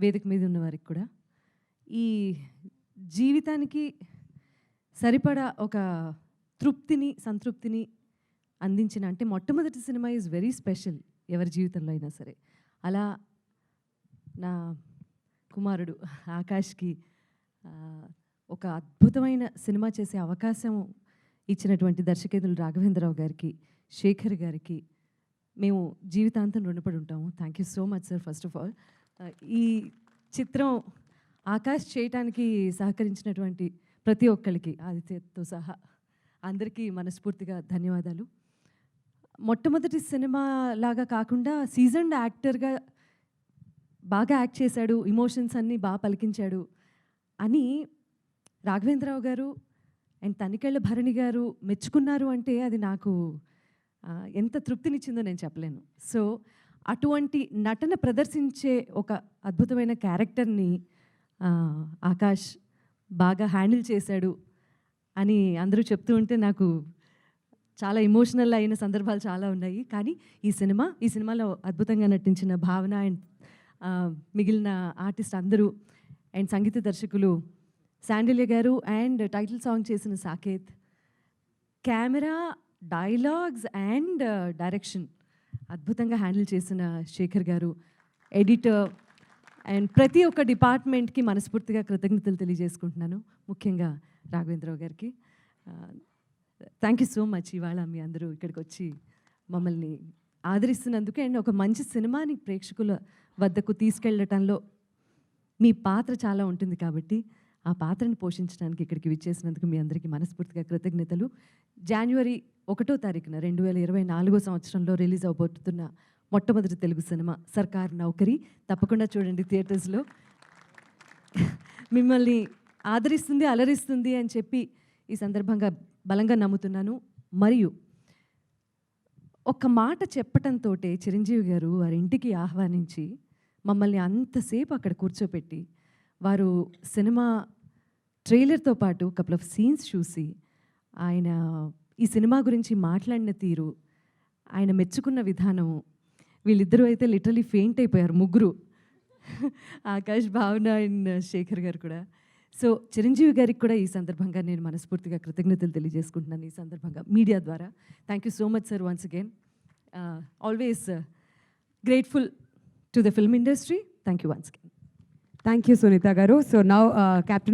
వేదిక మీద ఉన్న వారికి కూడా. ఈ జీవితానికి సరిపడా ఒక తృప్తిని సంతృప్తిని అందించిన అంటే మొట్టమొదటి సినిమా ఈజ్ వెరీ స్పెషల్ ఎవరి జీవితంలో అయినా సరే. అలా నా కుమారుడు ఆకాష్కి ఒక అద్భుతమైన సినిమా చేసే అవకాశం ఇచ్చినటువంటి దర్శకేతులు రాఘవేంద్రరావు గారికి శేఖర్ గారికి మేము జీవితాంతం రుణపడి ఉంటాము. Thank you so much sir first of all ఈ చిత్రం ఆకాష్ చేయటానికి సహకరించినటువంటి ప్రతి ఒక్కరికి ఆదిత్యతో సహా అందరికీ మనస్ఫూర్తిగా ధన్యవాదాలు. మొట్టమొదటి సినిమా లాగా కాకుండా సీజన్డ్ యాక్టర్గా బాగా యాక్ట్ చేశాడు ఇమోషన్స్ అన్నీ బాగా పలికించాడు అని రాఘవేంద్రరావు గారు అండ్ తనికెళ్ళ భరణి గారు మెచ్చుకున్నారు అంటే అది నాకు ఎంత తృప్తినిచ్చిందో నేను చెప్పలేను. సో అటువంటి నటన ప్రదర్శించే ఒక అద్భుతమైన క్యారెక్టర్ని ఆకాష్ బాగా హ్యాండిల్ చేశాడు అని అందరూ చెప్తూ ఉంటే నాకు చాలా ఎమోషనల్ అయిన సందర్భాలు చాలా ఉన్నాయి. కానీ ఈ సినిమా ఈ సినిమాలో అద్భుతంగా నటించిన భావన అండ్ మిగిలిన ఆర్టిస్ట్ అందరూ అండ్ సంగీత దర్శకులు శాండిల్య గారు అండ్ టైటిల్ సాంగ్ చేసిన Saketh. Camera dialogues and direction అద్భుతంగా హ్యాండిల్ చేసిన శేఖర్ గారు ఎడిటర్ అండ్ ప్రతి ఒక్క డిపార్ట్మెంట్కి మనస్ఫూర్తిగా కృతజ్ఞతలు తెలియజేసుకుంటున్నాను. ముఖ్యంగా రాఘవేంద్రరావు గారికి. థ్యాంక్ యూ సో మచ్ ఇవాళ మీ అందరూ ఇక్కడికి వచ్చి మమ్మల్ని ఆదరిస్తున్నందుకు అండ్ ఒక మంచి సినిమాని ప్రేక్షకుల వద్దకు తీసుకెళ్ళటంలో మీ పాత్ర చాలా ఉంటుంది కాబట్టి ఆ పాత్రను పోషించడానికి ఇక్కడికి విచ్చేసినందుకు మీ అందరికీ మనస్ఫూర్తిగా కృతజ్ఞతలు. జనవరి ఒకటో తారీఖున రెండు వేల ఇరవై నాలుగో సంవత్సరంలో రిలీజ్ అవబోతున్న మొట్టమొదటి తెలుగు సినిమా సర్కార్ నౌకరీ. తప్పకుండా చూడండి థియేటర్స్లో. మిమ్మల్ని ఆదరిస్తుంది అలరిస్తుంది అని చెప్పి ఈ సందర్భంగా బలంగా నమ్ముతున్నాను. మరియు ఒక్క మాట చెప్పటంతో చిరంజీవి గారు వారి ఇంటికి ఆహ్వానించి మమ్మల్ని అంతసేపు అక్కడ కూర్చోపెట్టి వారు సినిమా ట్రైలర్తో పాటు కపుల్ ఆఫ్ సీన్స్ చూసి ఆయన ఈ సినిమా గురించి మాట్లాడిన తీరు ఆయన మెచ్చుకున్న విధానం వీళ్ళిద్దరూ అయితే లిటరలీ ఫెయింట్ అయిపోయారు ముగ్గురు. ఆకాష్ భావన అండ్ శేఖర్ గారు కూడా. సో చిరంజీవి గారికి కూడా ఈ సందర్భంగా నేను మనస్ఫూర్తిగా కృతజ్ఞతలు తెలియజేసుకుంటున్నాను ఈ సందర్భంగా మీడియా ద్వారా. Thank you so much sir once again always grateful to the film industry thank you once again thank you Sunitha garu. So now captain